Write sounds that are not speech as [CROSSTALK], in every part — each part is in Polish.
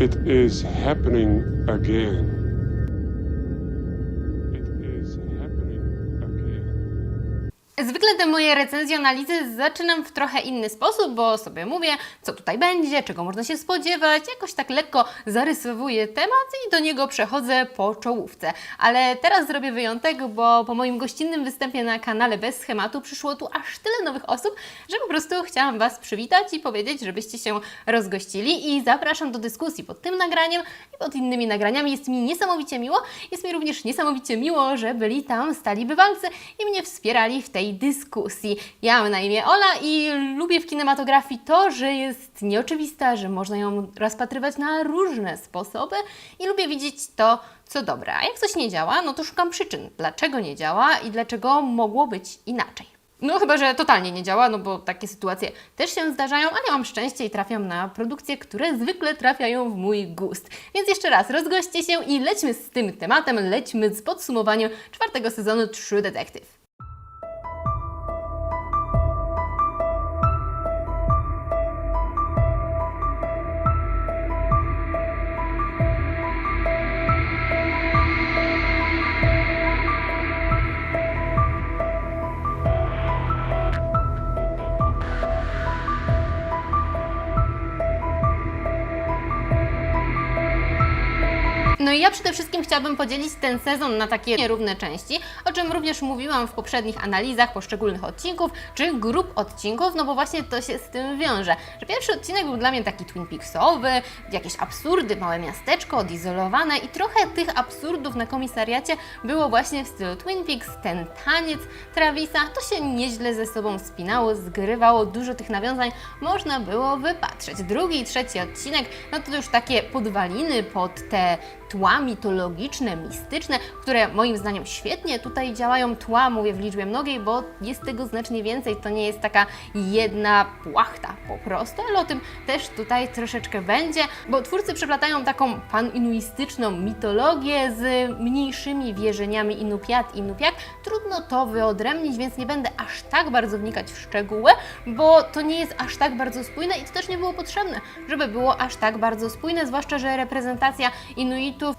It is happening again. Zwykle te moje recenzje, analizy zaczynam w trochę inny sposób, bo sobie mówię, co tutaj będzie, czego można się spodziewać, jakoś tak lekko zarysowuję temat i do niego przechodzę po czołówce. Ale teraz zrobię wyjątek, bo po moim gościnnym występie na kanale Bez Schematu przyszło tu aż tyle nowych osób, że po prostu chciałam Was przywitać i powiedzieć, żebyście się rozgościli i zapraszam do dyskusji pod tym nagraniem i pod innymi nagraniami. Jest mi niesamowicie miło. Jest mi również niesamowicie miło, że byli tam stali bywalcy i mnie wspierali w tej dyskusji. Ja mam na imię Ola i lubię w kinematografii to, że jest nieoczywista, że można ją rozpatrywać na różne sposoby i lubię widzieć to, co dobre. A jak coś nie działa, no to szukam przyczyn, dlaczego nie działa i dlaczego mogło być inaczej. No chyba, że totalnie nie działa, no bo takie sytuacje też się zdarzają, ale mam szczęście i trafiam na produkcje, które zwykle trafiają w mój gust. Więc jeszcze raz, rozgoście się i lećmy z tym tematem, lećmy z podsumowaniem czwartego sezonu True Detective. No i ja przede wszystkim chciałabym podzielić ten sezon na takie nierówne części, o czym również mówiłam w poprzednich analizach poszczególnych odcinków czy grup odcinków, no bo właśnie to się z tym wiąże. Że pierwszy odcinek był dla mnie taki Twin Peaksowy, jakieś absurdy, małe miasteczko, odizolowane i trochę tych absurdów na komisariacie było właśnie w stylu Twin Peaks, ten taniec Travisa, to się nieźle ze sobą spinało, zgrywało, dużo tych nawiązań można było wypatrzeć. Drugi i trzeci odcinek, no to już takie podwaliny pod te tła mitologiczne, mistyczne, które moim zdaniem świetnie tutaj działają. Tła mówię w liczbie mnogiej, bo jest tego znacznie więcej. To nie jest taka jedna płachta po prostu, ale o tym też tutaj troszeczkę będzie, bo twórcy przeplatają taką paninuistyczną mitologię z mniejszymi wierzeniami Inupiat i Inupiak. Trudno to wyodrębnić, więc nie będę aż tak bardzo wnikać w szczegóły, bo to nie jest aż tak bardzo spójne i to też nie było potrzebne, żeby było aż tak bardzo spójne, zwłaszcza, że reprezentacja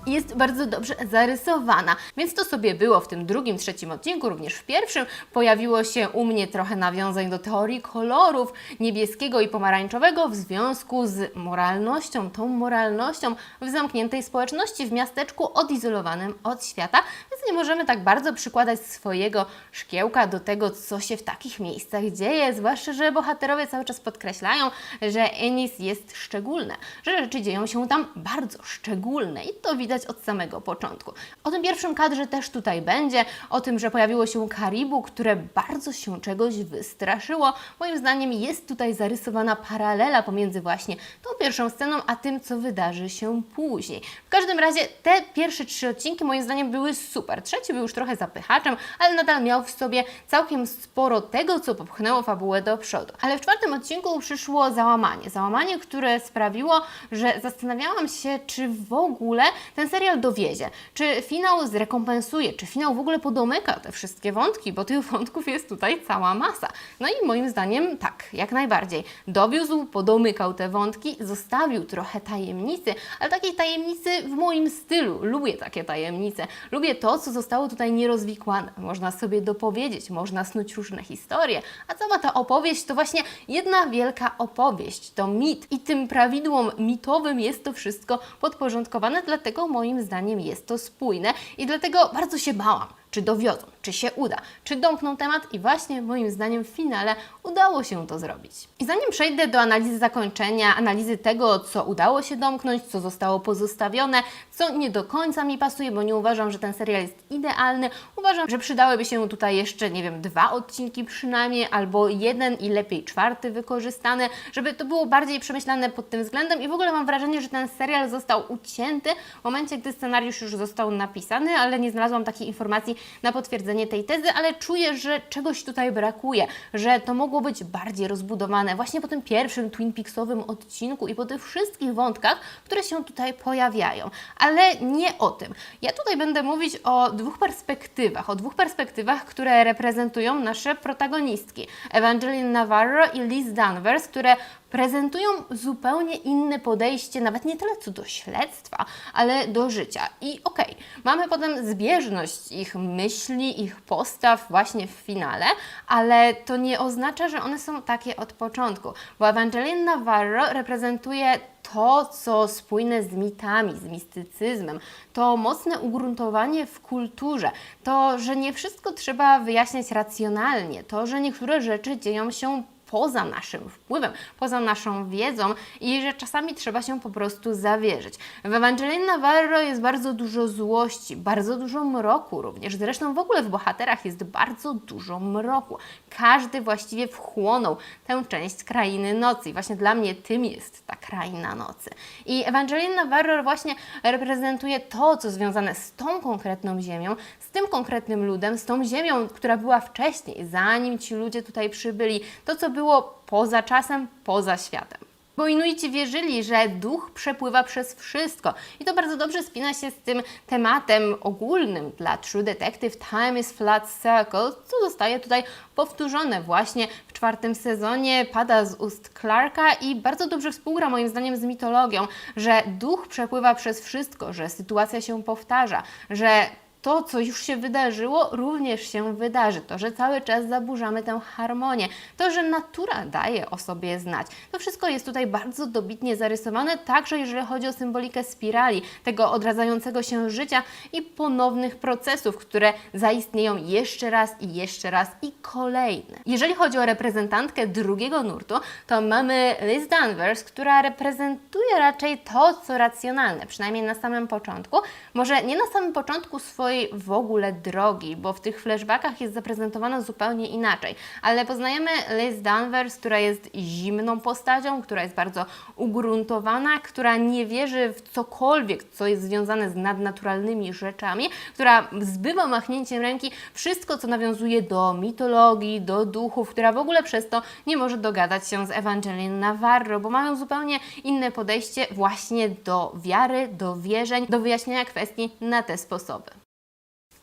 Jest bardzo dobrze zarysowana. Więc to sobie było w tym drugim, trzecim odcinku, również w pierwszym. Pojawiło się u mnie trochę nawiązań do teorii kolorów niebieskiego i pomarańczowego w związku z moralnością, tą moralnością w zamkniętej społeczności, w miasteczku odizolowanym od świata, więc nie możemy tak bardzo przykładać swojego szkiełka do tego, co się w takich miejscach dzieje, zwłaszcza, że bohaterowie cały czas podkreślają, że Ennis jest szczególne, że rzeczy dzieją się tam bardzo szczególne i to widać od samego początku. O tym pierwszym kadrze też tutaj będzie, o tym, że pojawiło się Karibu, które bardzo się czegoś wystraszyło. Moim zdaniem jest tutaj zarysowana paralela pomiędzy właśnie tą pierwszą sceną, a tym, co wydarzy się później. W każdym razie te pierwsze trzy odcinki moim zdaniem były super. Trzeci był już trochę zapychaczem, ale nadal miał w sobie całkiem sporo tego, co popchnęło fabułę do przodu. Ale w czwartym odcinku przyszło załamanie. Załamanie, które sprawiło, że zastanawiałam się, czy w ogóle ten serial dowiezie, czy finał zrekompensuje, czy finał w ogóle podomyka te wszystkie wątki, bo tych [LAUGHS] wątków jest tutaj cała masa. No i moim zdaniem tak, jak najbardziej. Dowiózł, podomykał te wątki, zostawił trochę tajemnicy, ale takiej tajemnicy w moim stylu. Lubię takie tajemnice. Lubię to, co zostało tutaj nierozwikłane. Można sobie dopowiedzieć, można snuć różne historie, a cała ta opowieść to właśnie jedna wielka opowieść. To mit i tym prawidłom mitowym jest to wszystko podporządkowane, dlatego moim zdaniem jest to spójne i dlatego bardzo się bałam czy dowiodą, czy się uda, czy domkną temat i właśnie moim zdaniem w finale udało się to zrobić. I zanim przejdę do analizy zakończenia, analizy tego, co udało się domknąć, co zostało pozostawione, co nie do końca mi pasuje, bo nie uważam, że ten serial jest idealny, uważam, że przydałyby się tutaj jeszcze, nie wiem, dwa odcinki przynajmniej, albo jeden i lepiej czwarty wykorzystany, żeby to było bardziej przemyślane pod tym względem i w ogóle mam wrażenie, że ten serial został ucięty w momencie, gdy scenariusz już został napisany, ale nie znalazłam takiej informacji, na potwierdzenie tej tezy, ale czuję, że czegoś tutaj brakuje, że to mogło być bardziej rozbudowane właśnie po tym pierwszym Twin Peaksowym odcinku i po tych wszystkich wątkach, które się tutaj pojawiają. Ale nie o tym. Ja tutaj będę mówić o dwóch perspektywach, o dwóch perspektywach, które reprezentują nasze protagonistki. Evangeline Navarro i Liz Danvers, które prezentują zupełnie inne podejście, nawet nie tyle co do śledztwa, ale do życia. I okej, mamy potem zbieżność ich myśli, ich postaw właśnie w finale, ale to nie oznacza, że one są takie od początku, bo Evangeline Navarro reprezentuje to, co spójne z mitami, z mistycyzmem, to mocne ugruntowanie w kulturze, to, że nie wszystko trzeba wyjaśniać racjonalnie, to, że niektóre rzeczy dzieją się poza naszym wpływem, poza naszą wiedzą i że czasami trzeba się po prostu zawierzyć. W Evangeline Navarro jest bardzo dużo złości, bardzo dużo mroku również. Zresztą w ogóle w bohaterach jest bardzo dużo mroku. Każdy właściwie wchłonął tę część krainy nocy i właśnie dla mnie tym jest ta kraina nocy. I Evangeline Navarro właśnie reprezentuje to, co związane z tą konkretną ziemią, z tym konkretnym ludem, z tą ziemią, która była wcześniej, zanim ci ludzie tutaj przybyli, to, co było poza czasem, poza światem. Bo Inuici wierzyli, że duch przepływa przez wszystko. I to bardzo dobrze spina się z tym tematem ogólnym dla True Detective Time is Flat Circle, co zostaje tutaj powtórzone właśnie w czwartym sezonie, pada z ust Clarka i bardzo dobrze współgra moim zdaniem z mitologią, że duch przepływa przez wszystko, że sytuacja się powtarza, że to, co już się wydarzyło, również się wydarzy. To, że cały czas zaburzamy tę harmonię, to, że natura daje o sobie znać. To wszystko jest tutaj bardzo dobitnie zarysowane, także jeżeli chodzi o symbolikę spirali, tego odradzającego się życia i ponownych procesów, które zaistnieją jeszcze raz i jeszcze raz i kolejne. Jeżeli chodzi o reprezentantkę drugiego nurtu, to mamy Liz Danvers, która reprezentuje raczej to, co racjonalne, przynajmniej na samym początku. Może nie na samym początku swojej w ogóle drogi, bo w tych flashbackach jest zaprezentowana zupełnie inaczej. Ale poznajemy Liz Danvers, która jest zimną postacią, która jest bardzo ugruntowana, która nie wierzy w cokolwiek, co jest związane z nadnaturalnymi rzeczami, która zbywa machnięciem ręki wszystko, co nawiązuje do mitologii, do duchów, która w ogóle przez to nie może dogadać się z Evangeline Navarro, bo mają zupełnie inne podejście właśnie do wiary, do wierzeń, do wyjaśnienia kwestii na te sposoby.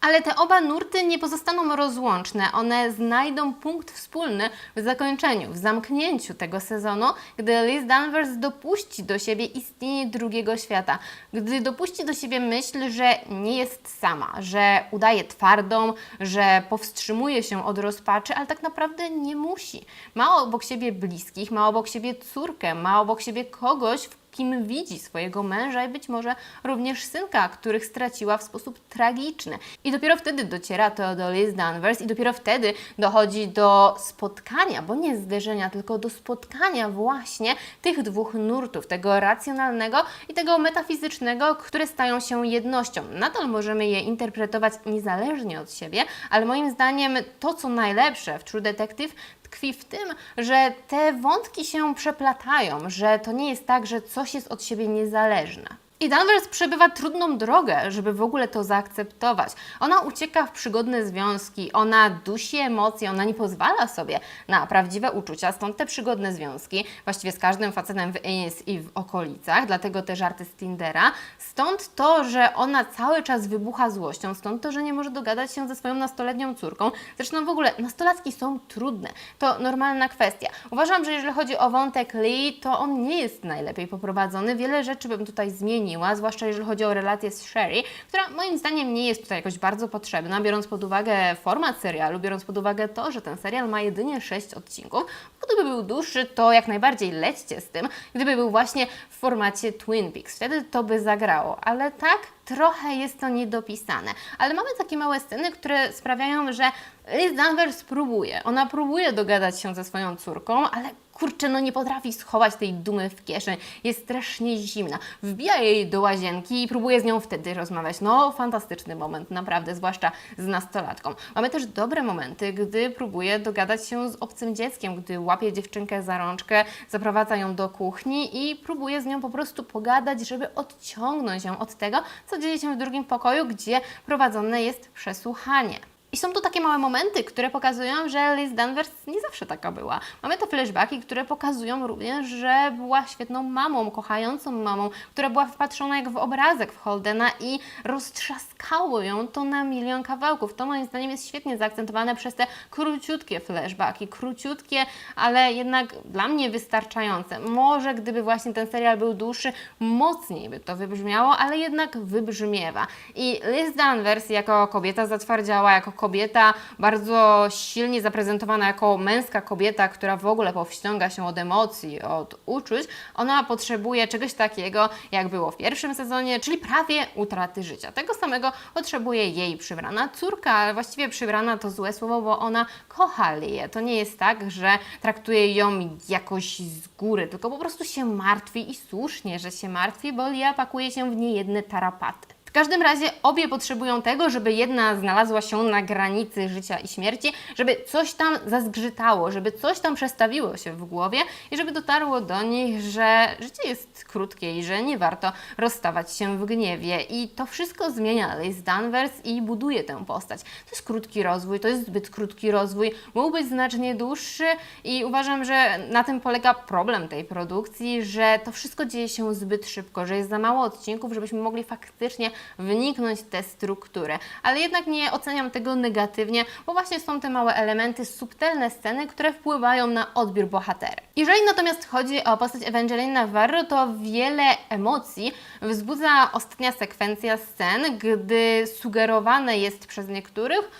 Ale te oba nurty nie pozostaną rozłączne. One znajdą punkt wspólny w zakończeniu, w zamknięciu tego sezonu, gdy Liz Danvers dopuści do siebie istnienie drugiego świata. Gdy dopuści do siebie myśl, że nie jest sama, że udaje twardą, że powstrzymuje się od rozpaczy, ale tak naprawdę nie musi. Ma obok siebie bliskich, ma obok siebie córkę, ma obok siebie kogoś, w kim widzi swojego męża i być może również synka, których straciła w sposób tragiczny. I dopiero wtedy dociera to do Liz Danvers i dopiero wtedy dochodzi do spotkania, bo nie zderzenia, tylko do spotkania właśnie tych dwóch nurtów, tego racjonalnego i tego metafizycznego, które stają się jednością. Nadal możemy je interpretować niezależnie od siebie, ale moim zdaniem to, co najlepsze w True Detective, tkwi w tym, że te wątki się przeplatają, że to nie jest tak, że coś jest od siebie niezależne. I Danvers przebywa trudną drogę, żeby w ogóle to zaakceptować. Ona ucieka w przygodne związki, ona dusi emocje, ona nie pozwala sobie na prawdziwe uczucia, stąd te przygodne związki, właściwie z każdym facetem w Ennis i w okolicach, dlatego te żarty z Tindera. Stąd to, że ona cały czas wybucha złością, stąd to, że nie może dogadać się ze swoją nastoletnią córką. Zresztą w ogóle nastolatki są trudne, to normalna kwestia. Uważam, że jeżeli chodzi o wątek Lee, to on nie jest najlepiej poprowadzony. Wiele rzeczy bym tutaj zmieniła, zwłaszcza jeżeli chodzi o relację z Sherry, która moim zdaniem nie jest tutaj jakoś bardzo potrzebna, biorąc pod uwagę format serialu, biorąc pod uwagę to, że ten serial ma jedynie 6 odcinków. Gdyby był dłuższy, to jak najbardziej lećcie z tym, gdyby był właśnie w formacie Twin Peaks. Wtedy to by zagrało, ale tak trochę jest to niedopisane. Ale mamy takie małe sceny, które sprawiają, że Liz Danvers próbuje. Ona próbuje dogadać się ze swoją córką, ale kurczę, no nie potrafi schować tej dumy w kieszeń. Jest strasznie zimna. Wbija jej do łazienki i próbuje z nią wtedy rozmawiać. No, fantastyczny moment, naprawdę, zwłaszcza z nastolatką. Mamy też dobre momenty, gdy próbuje dogadać się z obcym dzieckiem, gdy łapie dziewczynkę za rączkę, zaprowadza ją do kuchni i próbuje z nią po prostu pogadać, żeby odciągnąć ją od tego, co dzieje się w drugim pokoju, gdzie prowadzone jest przesłuchanie. I są tu takie małe momenty, które pokazują, że Liz Danvers nie zawsze taka była. Mamy te flashbacki, które pokazują również, że była świetną mamą, kochającą mamą, która była wpatrzona jak w obrazek w Holdena i roztrzaskało ją to na milion kawałków. To moim zdaniem jest świetnie zaakcentowane przez te króciutkie flashbacki, króciutkie, ale jednak dla mnie wystarczające. Może gdyby właśnie ten serial był dłuższy, mocniej by to wybrzmiało, ale jednak wybrzmiewa. I Liz Danvers jako kobieta zatwardziała, jako kobieta bardzo silnie zaprezentowana jako męska kobieta, która w ogóle powściąga się od emocji, od uczuć, ona potrzebuje czegoś takiego, jak było w pierwszym sezonie, czyli prawie utraty życia. Tego samego potrzebuje jej przybrana córka, ale właściwie przybrana to złe słowo, bo ona kocha Lię. To nie jest tak, że traktuje ją jakoś z góry, tylko po prostu się martwi i słusznie, że się martwi, bo Lia pakuje się w niejedne tarapaty. Każdym razie obie potrzebują tego, żeby jedna znalazła się na granicy życia i śmierci, żeby coś tam zazgrzytało, żeby coś tam przestawiło się w głowie i żeby dotarło do nich, że życie jest krótkie i że nie warto rozstawać się w gniewie. I to wszystko zmienia Liz Danvers i buduje tę postać. To jest krótki rozwój, to jest zbyt krótki rozwój, mógł być znacznie dłuższy i uważam, że na tym polega problem tej produkcji, że to wszystko dzieje się zbyt szybko, że jest za mało odcinków, żebyśmy mogli faktycznie wniknąć w tę strukturę. Ale jednak nie oceniam tego negatywnie, bo właśnie są te małe elementy, subtelne sceny, które wpływają na odbiór bohatera. Jeżeli natomiast chodzi o postać Evangeline Navarro, to wiele emocji wzbudza ostatnia sekwencja scen, gdy sugerowane jest przez niektórych,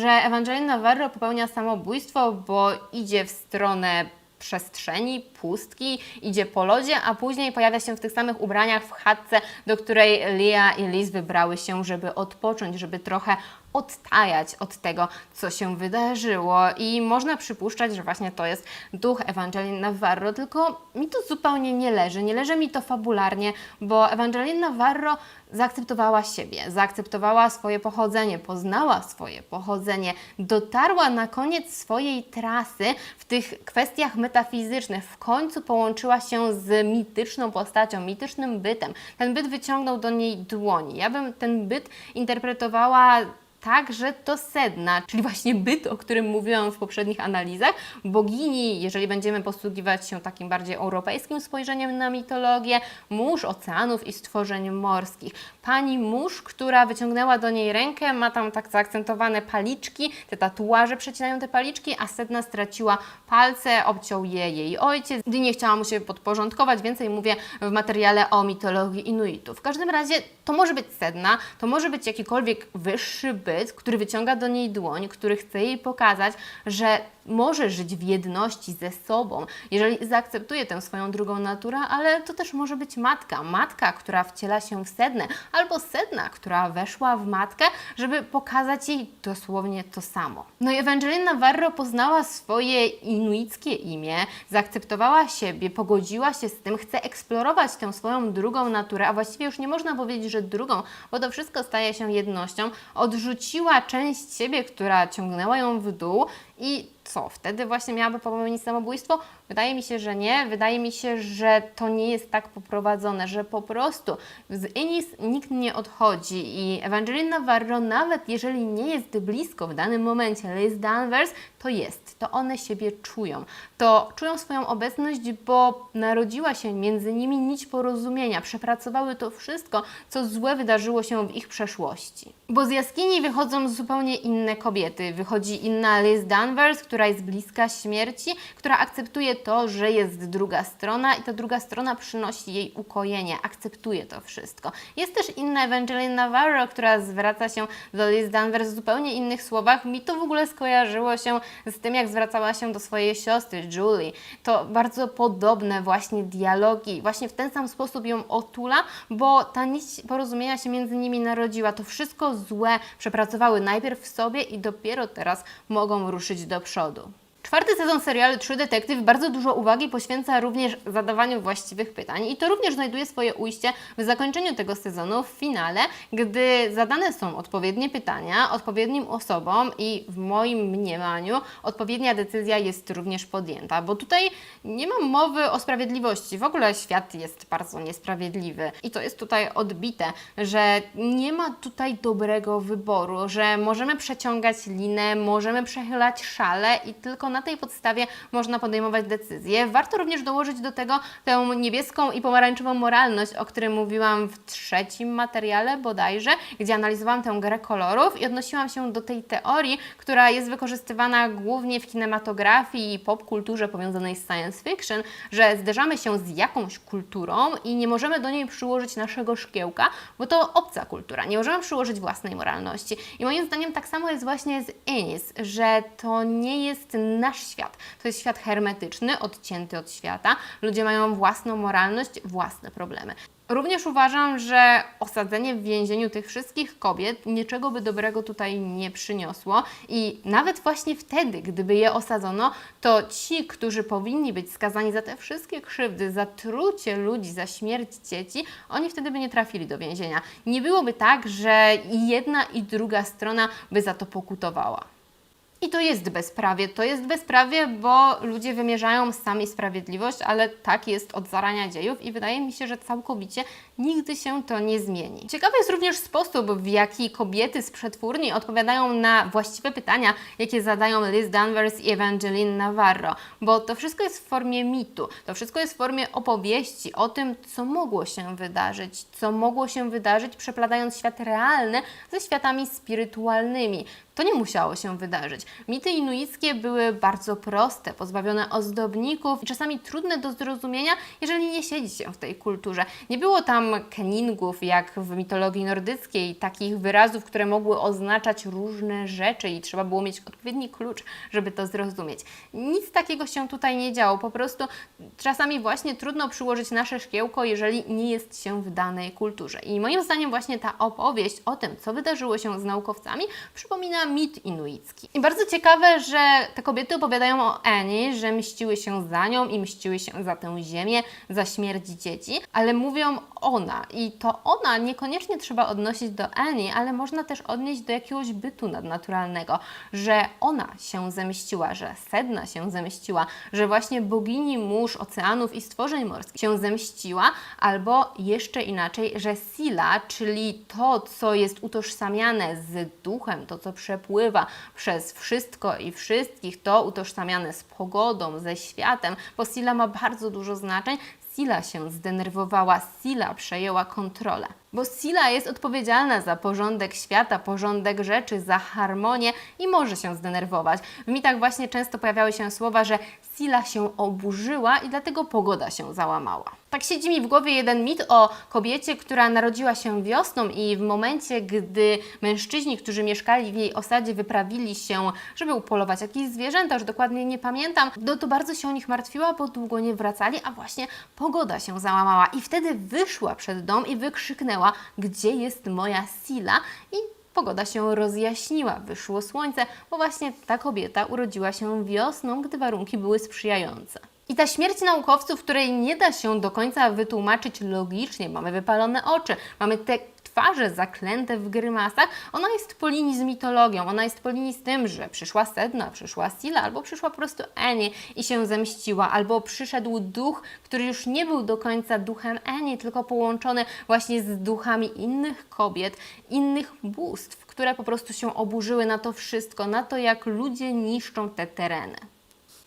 że Evangeline Navarro popełnia samobójstwo, bo idzie w stronę przestrzeni, pustki, idzie po lodzie, a później pojawia się w tych samych ubraniach w chatce, do której Lia i Liz wybrały się, żeby odpocząć, żeby trochę odtajać od tego, co się wydarzyło. I można przypuszczać, że właśnie to jest duch Evangeline Navarro, tylko mi to zupełnie nie leży. Nie leży mi to fabularnie, bo Evangeline Navarro zaakceptowała siebie, zaakceptowała swoje pochodzenie, poznała swoje pochodzenie, dotarła na koniec swojej trasy w tych kwestiach metafizycznych. W końcu połączyła się z mityczną postacią, mitycznym bytem. Ten byt wyciągnął do niej dłoni. Ja bym ten byt interpretowała tak, że to sedna, czyli właśnie byt, o którym mówiłam w poprzednich analizach, bogini, jeżeli będziemy posługiwać się takim bardziej europejskim spojrzeniem na mitologię, mórz oceanów i stworzeń morskich. Pani mórz, która wyciągnęła do niej rękę, ma tam tak zaakcentowane paliczki, te tatuaże przecinają te paliczki, a sedna straciła palce, obciął je jej ojciec, gdy nie chciała mu się podporządkować, więcej mówię w materiale o mitologii Inuitów. W każdym razie to może być sedna, to może być jakikolwiek wyższy byt, który wyciąga do niej dłoń, który chce jej pokazać, że może żyć w jedności ze sobą, jeżeli zaakceptuje tę swoją drugą naturę, ale to też może być matka. Matka, która wciela się w sednę, albo sedna, która weszła w matkę, żeby pokazać jej dosłownie to samo. No i Evangelina Navarro poznała swoje inuickie imię, zaakceptowała siebie, pogodziła się z tym, chce eksplorować tę swoją drugą naturę, a właściwie już nie można powiedzieć, że drugą, bo to wszystko staje się jednością. Odrzuciła część siebie, która ciągnęła ją w dół i co? Wtedy właśnie miałaby popełnić samobójstwo? Wydaje mi się, że nie. Wydaje mi się, że to nie jest tak poprowadzone, że po prostu z Inis nikt nie odchodzi i Evangelina Navarro, nawet jeżeli nie jest blisko w danym momencie Liz Danvers, to jest. To one siebie czują. To czują swoją obecność, bo narodziła się między nimi nić porozumienia. Przepracowały to wszystko, co złe wydarzyło się w ich przeszłości. Bo z jaskini wychodzą zupełnie inne kobiety. Wychodzi inna Liz Danvers, która jest bliska śmierci, która akceptuje to, że jest druga strona i ta druga strona przynosi jej ukojenie, akceptuje to wszystko. Jest też inna Evangeline Navarro, która zwraca się do Liz Danvers w zupełnie innych słowach. Mi to w ogóle skojarzyło się z tym, jak zwracała się do swojej siostry Julie. To bardzo podobne właśnie dialogi. Właśnie w ten sam sposób ją otula, bo ta nić porozumienia się między nimi narodziła. To wszystko złe przepracowały najpierw w sobie i dopiero teraz mogą ruszyć do przodu. Czwarty sezon serialu True Detective bardzo dużo uwagi poświęca również zadawaniu właściwych pytań i to również znajduje swoje ujście w zakończeniu tego sezonu, w finale, gdy zadane są odpowiednie pytania odpowiednim osobom i w moim mniemaniu odpowiednia decyzja jest również podjęta, bo tutaj nie ma mowy o sprawiedliwości. W ogóle świat jest bardzo niesprawiedliwy i to jest tutaj odbite, że nie ma tutaj dobrego wyboru, że możemy przeciągać linę, możemy przechylać szale i tylko na tej podstawie można podejmować decyzje. Warto również dołożyć do tego tę niebieską i pomarańczową moralność, o której mówiłam w trzecim materiale bodajże, gdzie analizowałam tę grę kolorów i odnosiłam się do tej teorii, która jest wykorzystywana głównie w kinematografii i popkulturze powiązanej z science fiction, że zderzamy się z jakąś kulturą i nie możemy do niej przyłożyć naszego szkiełka, bo to obca kultura, nie możemy przyłożyć własnej moralności. I moim zdaniem tak samo jest właśnie z Ennis, że to nie jest nasz świat, to jest świat hermetyczny, odcięty od świata. Ludzie mają własną moralność, własne problemy. Również uważam, że osadzenie w więzieniu tych wszystkich kobiet niczego by dobrego tutaj nie przyniosło i nawet właśnie wtedy, gdyby je osadzono, to ci, którzy powinni być skazani za te wszystkie krzywdy, za trucie ludzi, za śmierć dzieci, oni wtedy by nie trafili do więzienia. Nie byłoby tak, że jedna i druga strona by za to pokutowała. I to jest bezprawie. To jest bezprawie, bo ludzie wymierzają sami sprawiedliwość, ale tak jest od zarania dziejów i wydaje mi się, że całkowicie nigdy się to nie zmieni. Ciekawy jest również sposób, w jaki kobiety z przetwórni odpowiadają na właściwe pytania, jakie zadają Liz Danvers i Evangeline Navarro, bo to wszystko jest w formie mitu, to wszystko jest w formie opowieści o tym, co mogło się wydarzyć, co mogło się wydarzyć, przeplatając świat realny ze światami spirytualnymi. To nie musiało się wydarzyć. Mity inuickie były bardzo proste, pozbawione ozdobników i czasami trudne do zrozumienia, jeżeli nie siedzi się w tej kulturze. Nie było tam keningów, jak w mitologii nordyckiej, takich wyrazów, które mogły oznaczać różne rzeczy i trzeba było mieć odpowiedni klucz, żeby to zrozumieć. Nic takiego się tutaj nie działo. Po prostu czasami właśnie trudno przyłożyć nasze szkiełko, jeżeli nie jest się w danej kulturze. I moim zdaniem właśnie ta opowieść o tym, co wydarzyło się z naukowcami, przypomina mit inuicki. I bardzo ciekawe, że te kobiety opowiadają o Annie, że mściły się za nią i mściły się za tę ziemię, za śmierć dzieci, ale mówią ona. I to ona niekoniecznie trzeba odnosić do Annie, ale można też odnieść do jakiegoś bytu nadnaturalnego, że ona się zemściła, że Sedna się zemściła, że właśnie bogini mórz, oceanów i stworzeń morskich się zemściła, albo jeszcze inaczej, że Sila, czyli to, co jest utożsamiane z duchem, to, co przepływa przez wszystko i wszystkich, to utożsamiane z pogodą, ze światem, bo Sila ma bardzo dużo znaczeń, Sila się zdenerwowała, Sila przejęła kontrolę. Bo Sila jest odpowiedzialna za porządek świata, porządek rzeczy, za harmonię i może się zdenerwować. W mitach właśnie często pojawiały się słowa, że Sila się oburzyła i dlatego pogoda się załamała. Tak siedzi mi w głowie jeden mit o kobiecie, która narodziła się wiosną i w momencie, gdy mężczyźni, którzy mieszkali w jej osadzie, wyprawili się, żeby upolować jakieś zwierzęta, już dokładnie nie pamiętam, no to bardzo się o nich martwiła, bo długo nie wracali, a właśnie pogoda się załamała i wtedy wyszła przed dom i wykrzyknęła, gdzie jest moja Sila i Pogoda się rozjaśniła, wyszło słońce, bo właśnie ta kobieta urodziła się wiosną, gdy warunki były sprzyjające. I ta śmierć naukowców, której nie da się do końca wytłumaczyć logicznie, mamy wypalone oczy, mamy te twarze zaklęte w grymasach, ona jest po linii z mitologią, ona jest po linii z tym, że przyszła Sedna, przyszła Sila, albo przyszła po prostu Annie i się zemściła, albo przyszedł duch, który już nie był do końca duchem Annie, tylko połączony właśnie z duchami innych kobiet, innych bóstw, które po prostu się oburzyły na to wszystko, na to, jak ludzie niszczą te tereny.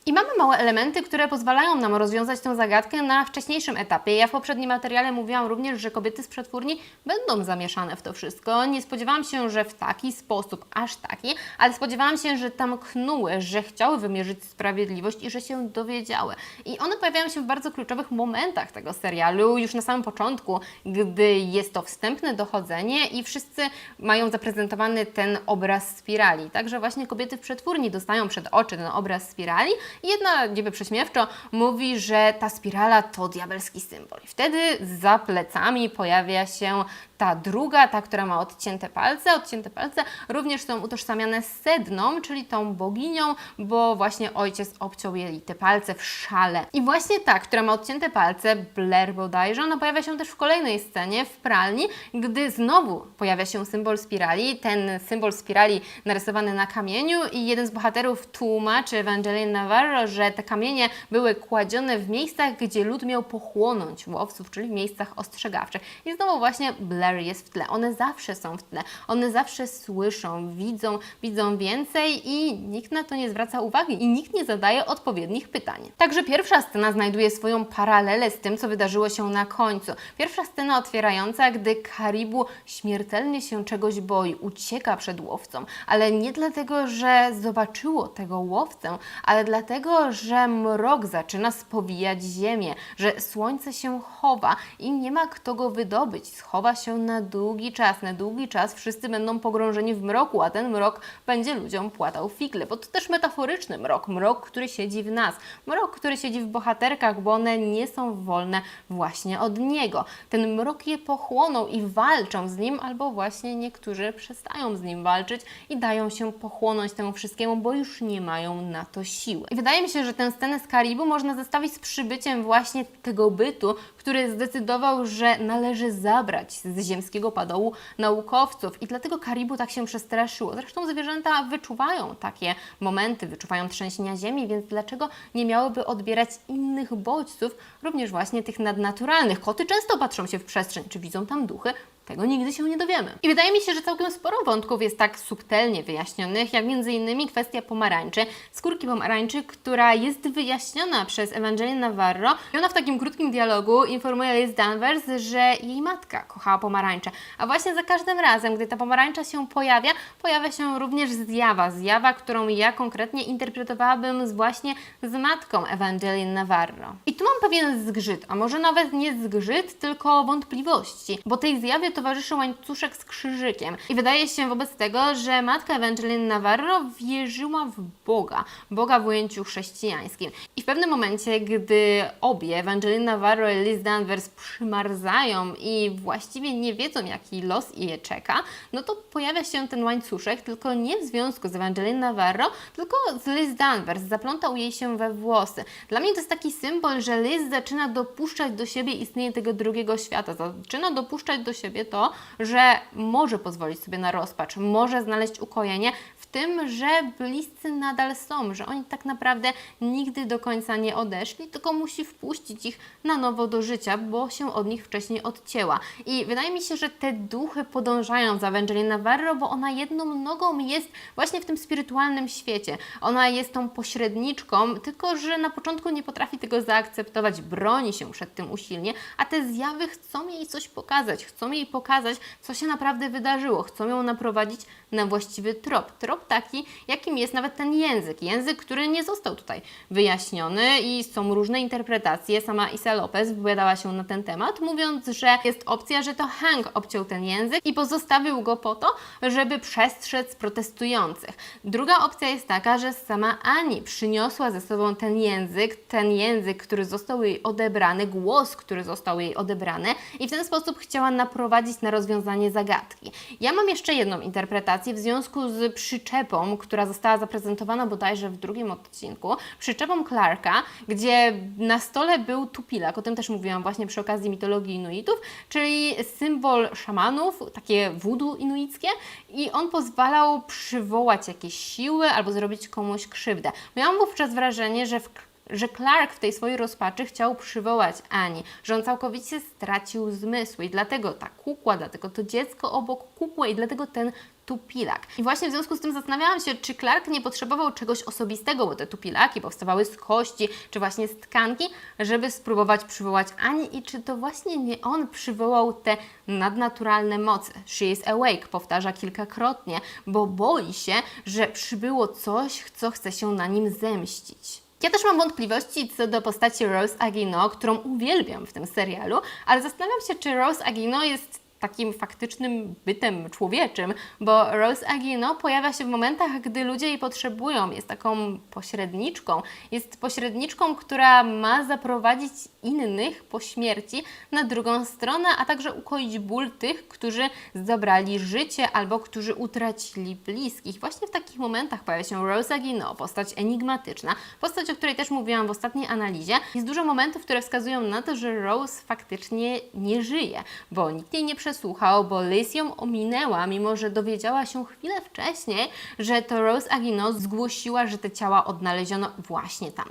I mamy małe elementy, które pozwalają nam rozwiązać tę zagadkę na wcześniejszym etapie. Ja w poprzednim materiale mówiłam również, że kobiety z przetwórni będą zamieszane w to wszystko. Nie spodziewałam się, że w taki sposób, aż taki, ale spodziewałam się, że tam knuły, że chciały wymierzyć sprawiedliwość i że się dowiedziały. I one pojawiają się w bardzo kluczowych momentach tego serialu, już na samym początku, gdy jest to wstępne dochodzenie i wszyscy mają zaprezentowany ten obraz spirali. Także właśnie kobiety w przetwórni dostają przed oczy ten obraz spirali jedna niby prześmiewczo mówi, że ta spirala to diabelski symbol. I wtedy za plecami pojawia się Ta druga, ta, która ma odcięte palce, odcięte palce również są utożsamiane z Sedną, czyli tą boginią, bo właśnie ojciec obciął jej te palce w szale. I właśnie ta, która ma odcięte palce, Blair bodajże, ona pojawia się też w kolejnej scenie w pralni, gdy znowu pojawia się symbol spirali, ten symbol spirali narysowany na kamieniu i jeden z bohaterów tłumaczy Evangeline Navarro, że te kamienie były kładzione w miejscach, gdzie lud miał pochłonąć łowców, czyli w miejscach ostrzegawczych. I znowu właśnie Blair jest w tle. One zawsze są w tle. One zawsze słyszą, widzą, widzą więcej i nikt na to nie zwraca uwagi i nikt nie zadaje odpowiednich pytań. Także pierwsza scena znajduje swoją paralelę z tym, co wydarzyło się na końcu. Pierwsza scena otwierająca, gdy Karibu śmiertelnie się czegoś boi, ucieka przed łowcą, ale nie dlatego, że zobaczyło tego łowcę, ale dlatego, że mrok zaczyna spowijać ziemię, że słońce się chowa i nie ma kto go wydobyć. Schowa się na długi czas. Na długi czas wszyscy będą pogrążeni w mroku, a ten mrok będzie ludziom płatał figle, bo to też metaforyczny mrok, mrok, który siedzi w nas, mrok, który siedzi w bohaterkach, bo one nie są wolne właśnie od niego. Ten mrok je pochłonął i walczą z nim, albo właśnie niektórzy przestają z nim walczyć i dają się pochłonąć temu wszystkiemu, bo już nie mają na to siły. I wydaje mi się, że tę scenę z Karibu można zestawić z przybyciem właśnie tego bytu, który zdecydował, że należy zabrać z ziemskiego padołu naukowców i dlatego Karibu tak się przestraszyło. Zresztą zwierzęta wyczuwają takie momenty, wyczuwają trzęsienia ziemi, więc dlaczego nie miałyby odbierać innych bodźców, również właśnie tych nadnaturalnych? Koty często patrzą się w przestrzeń, czy widzą tam duchy, tego nigdy się nie dowiemy. I wydaje mi się, że całkiem sporo wątków jest tak subtelnie wyjaśnionych, jak między innymi kwestia pomarańczy, skórki pomarańczy, która jest wyjaśniona przez Evangeline Navarro i ona w takim krótkim dialogu informuje Liz Danvers, że jej matka kochała pomarańcze. A właśnie za każdym razem, gdy ta pomarańcza się pojawia, pojawia się również zjawa, zjawa, którą ja konkretnie interpretowałabym z właśnie z matką Evangeline Navarro. I tu mam pewien zgrzyt, a może nawet nie zgrzyt, tylko wątpliwości, bo tej zjawie towarzyszy łańcuszek z krzyżykiem. I wydaje się wobec tego, że matka Evangeline Navarro wierzyła w Boga, Boga w ujęciu chrześcijańskim. I w pewnym momencie, gdy obie, Evangeline Navarro i Liz Danvers, przymarzają i właściwie nie wiedzą, jaki los je czeka, no to pojawia się ten łańcuszek, tylko nie w związku z Evangeline Navarro, tylko z Liz Danvers. Zaplątał jej się we włosy. Dla mnie to jest taki symbol, że Liz zaczyna dopuszczać do siebie istnienie tego drugiego świata. Zaczyna dopuszczać do siebie to, że może pozwolić sobie na rozpacz, może znaleźć ukojenie tym, że bliscy nadal są, że oni tak naprawdę nigdy do końca nie odeszli, tylko musi wpuścić ich na nowo do życia, bo się od nich wcześniej odcięła. I wydaje mi się, że te duchy podążają za Evangeline Navarro, bo ona jedną nogą jest właśnie w tym spirytualnym świecie. Ona jest tą pośredniczką, tylko że na początku nie potrafi tego zaakceptować, broni się przed tym usilnie, a te zjawy chcą jej coś pokazać, chcą jej pokazać, co się naprawdę wydarzyło, chcą ją naprowadzić na właściwy trop. Trop taki, jakim jest nawet ten język. Język, który nie został tutaj wyjaśniony i są różne interpretacje. Sama Isa Lopez wypowiadała się na ten temat, mówiąc, że jest opcja, że to Hank obciął ten język i pozostawił go po to, żeby przestrzec protestujących. Druga opcja jest taka, że sama Ani przyniosła ze sobą ten język, ten język, który został jej odebrany, głos, który został jej odebrany i w ten sposób chciała naprowadzić na rozwiązanie zagadki. Ja mam jeszcze jedną interpretację w związku z przyczepą, która została zaprezentowana bodajże w drugim odcinku, przyczepą Clarka, gdzie na stole był tupilak, o tym też mówiłam właśnie przy okazji mitologii Inuitów, czyli symbol szamanów, takie voodoo inuickie i on pozwalał przywołać jakieś siły albo zrobić komuś krzywdę. Miałam wówczas wrażenie, że w że Clark w tej swojej rozpaczy chciał przywołać Ani, że on całkowicie stracił zmysły i dlatego ta kukła, dlatego to dziecko obok kukły i dlatego ten tupilak. I właśnie w związku z tym zastanawiałam się, czy Clark nie potrzebował czegoś osobistego, bo te tupilaki powstawały z kości, czy właśnie z tkanki, żeby spróbować przywołać Ani i czy to właśnie nie on przywołał te nadnaturalne moce. She is awake, powtarza kilkakrotnie, bo boi się, że przybyło coś, co chce się na nim zemścić. Ja też mam wątpliwości co do postaci Rose Agino, którą uwielbiam w tym serialu, ale zastanawiam się, czy Rose Agino jest takim faktycznym bytem człowieczym, bo Rose Agino pojawia się w momentach, gdy ludzie jej potrzebują. Jest taką pośredniczką. Jest pośredniczką, która ma zaprowadzić innych po śmierci na drugą stronę, a także ukoić ból tych, którzy zabrali życie albo którzy utracili bliskich. Właśnie w takich momentach pojawia się Rose Agino, postać enigmatyczna, postać, o której też mówiłam w ostatniej analizie. Jest dużo momentów, które wskazują na to, że Rose faktycznie nie żyje, bo nikt jej nie przesłuchał, bo Liz ją ominęła, mimo że dowiedziała się chwilę wcześniej, że to Rose Agino zgłosiła, że te ciała odnaleziono właśnie tam.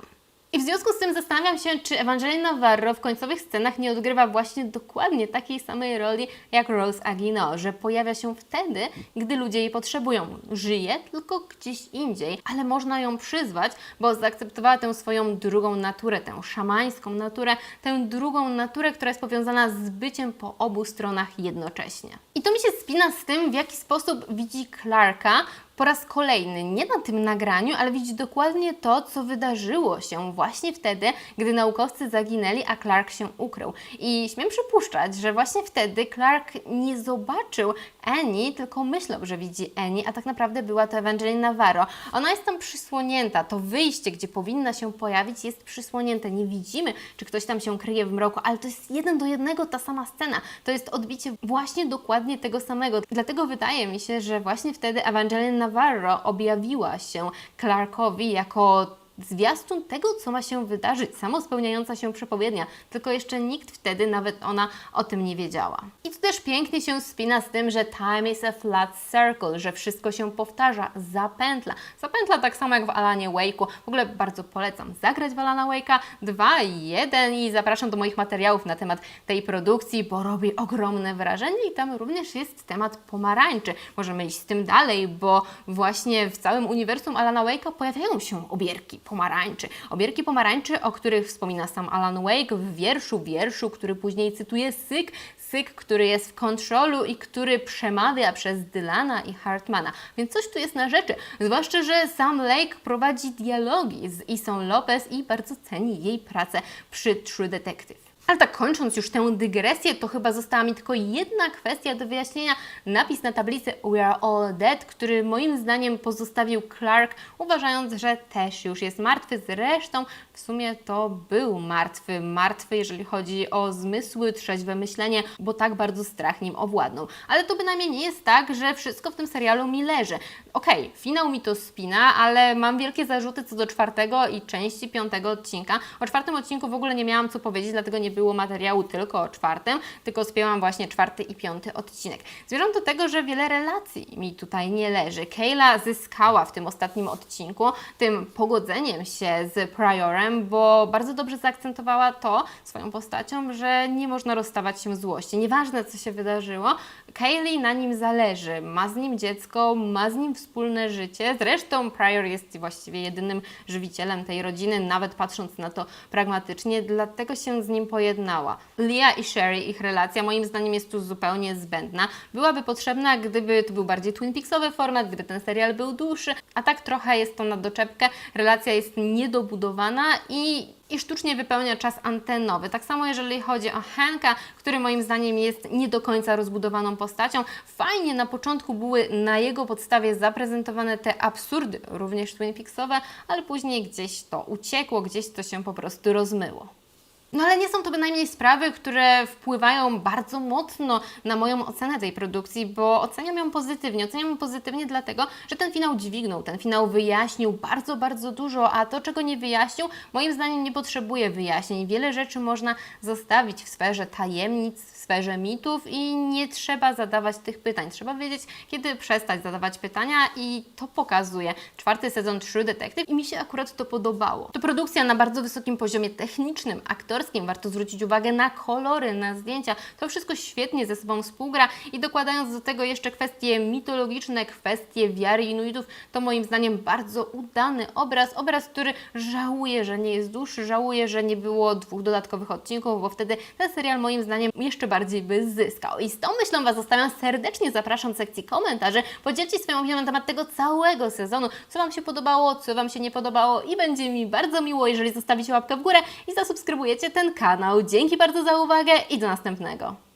I w związku z tym zastanawiam się, czy Evangelina Navarro w końcowych scenach nie odgrywa właśnie dokładnie takiej samej roli jak Rose Agino, że pojawia się wtedy, gdy ludzie jej potrzebują. Żyje tylko gdzieś indziej, ale można ją przyzwać, bo zaakceptowała tę swoją drugą naturę, tę szamańską naturę, tę drugą naturę, która jest powiązana z byciem po obu stronach jednocześnie. I to mi się spina z tym, w jaki sposób widzi Clarka po raz kolejny, nie na tym nagraniu, ale widzi dokładnie to, co wydarzyło się właśnie wtedy, gdy naukowcy zaginęli, a Clark się ukrył. I śmiem przypuszczać, że właśnie wtedy Clark nie zobaczył Annie, tylko myślał, że widzi Annie, a tak naprawdę była to Evangeline Navarro. Ona jest tam przysłonięta, to wyjście, gdzie powinna się pojawić, jest przysłonięte. Nie widzimy, czy ktoś tam się kryje w mroku, ale to jest jeden do jednego ta sama scena. To jest odbicie właśnie dokładnie tego samego. Dlatego wydaje mi się, że właśnie wtedy Evangeline Navarro objawiła się Clarkowi jako zwiastun tego, co ma się wydarzyć, samospełniająca się przepowiednia, tylko jeszcze nikt wtedy, nawet ona, o tym nie wiedziała. I to też pięknie się spina z tym, że time is a flat circle, że wszystko się powtarza, zapętla. Zapętla tak samo jak w Alanie Wake'u. W ogóle bardzo polecam zagrać w Alana Wake'a 2 i 1 i zapraszam do moich materiałów na temat tej produkcji, bo robi ogromne wrażenie i tam również jest temat pomarańczy. Możemy iść z tym dalej, bo właśnie w całym uniwersum Alana Wake'a pojawiają się obierki pomarańczy. Obierki pomarańczy, o których wspomina sam Alan Wake w wierszu, wierszu, który później cytuje Syk, Syk, który jest w kontrolu i który przemawia przez Dylana i Hartmana. Więc coś tu jest na rzeczy. Zwłaszcza, że sam Lake prowadzi dialogi z Isą Lopez i bardzo ceni jej pracę przy True Detective. Ale tak kończąc już tę dygresję, to chyba została mi tylko jedna kwestia do wyjaśnienia. Napis na tablicy We are all dead, który moim zdaniem pozostawił Clark, uważając, że też już jest martwy. Zresztą w sumie to był martwy. Martwy, jeżeli chodzi o zmysły, trzeźwe myślenie, bo tak bardzo strach nim owładnął. Ale to bynajmniej nie jest tak, że wszystko w tym serialu mi leży. Okej, okay, finał mi to spina, ale mam wielkie zarzuty co do czwartego i części piątego odcinka. O czwartym odcinku w ogóle nie miałam co powiedzieć, dlatego nie było materiału tylko o czwartym, tylko spięłam właśnie czwarty i piąty odcinek. Zmierzam do tego, że wiele relacji mi tutaj nie leży. Kayla zyskała w tym ostatnim odcinku tym pogodzeniem się z Priorem, bo bardzo dobrze zaakcentowała to swoją postacią, że nie można rozstawać się w złości. Nieważne, co się wydarzyło, Kaylee na nim zależy. Ma z nim dziecko, ma z nim wspólne życie. Zresztą Prior jest właściwie jedynym żywicielem tej rodziny, nawet patrząc na to pragmatycznie, dlatego się z nim pojednała. Lia i Sherry, ich relacja moim zdaniem jest tu zupełnie zbędna. Byłaby potrzebna, gdyby to był bardziej Twin Peaksowy format, gdyby ten serial był dłuższy, a tak trochę jest to na doczepkę. Relacja jest niedobudowana i i sztucznie wypełnia czas antenowy. Tak samo jeżeli chodzi o Henka, który moim zdaniem jest nie do końca rozbudowaną postacią. Fajnie na początku były na jego podstawie zaprezentowane te absurdy, również Twin Peaksowe, ale później gdzieś to uciekło, gdzieś to się po prostu rozmyło. No ale nie są to bynajmniej sprawy, które wpływają bardzo mocno na moją ocenę tej produkcji, bo oceniam ją pozytywnie. Oceniam ją pozytywnie dlatego, że ten finał dźwignął, ten finał wyjaśnił bardzo, bardzo dużo, a to, czego nie wyjaśnił, moim zdaniem nie potrzebuje wyjaśnień. Wiele rzeczy można zostawić w sferze tajemnic, w sferze mitów i nie trzeba zadawać tych pytań. Trzeba wiedzieć, kiedy przestać zadawać pytania i to pokazuje czwarty sezon True Detective i mi się akurat to podobało. To produkcja na bardzo wysokim poziomie technicznym, Warto zwrócić uwagę na kolory, na zdjęcia. To wszystko świetnie ze sobą współgra i dokładając do tego jeszcze kwestie mitologiczne, kwestie wiary Inuitów, to moim zdaniem bardzo udany obraz. Obraz, który żałuje, że nie jest dłuższy, żałuje, że nie było dwóch dodatkowych odcinków, bo wtedy ten serial moim zdaniem jeszcze bardziej by zyskał. I z tą myślą Was zostawiam serdecznie, zapraszam w sekcji komentarzy. Podzielcie swoją opinią na temat tego całego sezonu, co Wam się podobało, co Wam się nie podobało i będzie mi bardzo miło, jeżeli zostawicie łapkę w górę i zasubskrybujecie ten kanał. Dzięki bardzo za uwagę i do następnego.